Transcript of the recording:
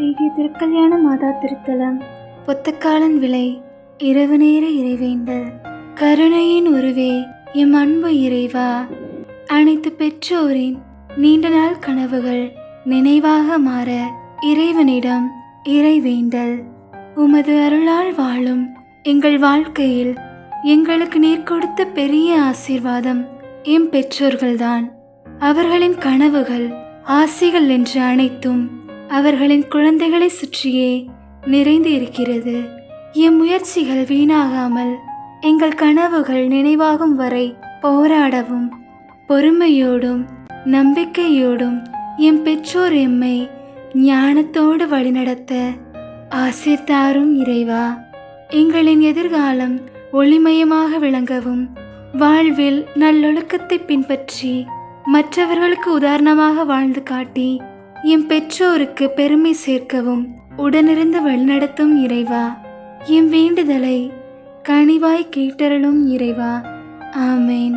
தேவி திருக்கல்யாண மாதா திருத்தலம். பொத்தக்காலன் விலை இரவு நேர இறைவேண்டல் கருணையின் உருவே எம் அன்பு இறைவா. அனைத்து பெற்றோரின் நீண்ட நாள் கனவுகள் நினைவாக மாற இறைவனிடம் இறைவேண்டல் உமது அருளால் வாழும் எங்கள் வாழ்க்கையில் எங்களுக்கு நீர் கொடுத்த பெரிய ஆசீர்வாதம் எம் பெற்றோர்கள்தான். அவர்களின் கனவுகள் ஆசைகள் என்று அனைத்தும் அவர்களின் குழந்தைகளை சுற்றியே நிறைந்து இருக்கிறது. எம் முயற்சிகள் வீணாகாமல் எங்கள் கனவுகள் நினைவாகும் வரை போராடவும் பொறுமையோடும் நம்பிக்கையோடும் எம் பெற்றோர் எம்மை ஞானத்தோடு வழிநடத்த ஆசிர்தாரும் இறைவா. எங்களின் எதிர்காலம் ஒளிமயமாக விளங்கவும் வாழ்வில் நல்லொழுக்கத்தை பின்பற்றி மற்றவர்களுக்கு உதாரணமாக வாழ்ந்து காட்டி என் பெற்றோருக்கு பெருமை சேர்க்கவும் உடனிருந்து வழிநடத்தும் இறைவா. என் வேண்டுதலை கனிவாய் கேட்டருளும் இறைவா. ஆமேன்.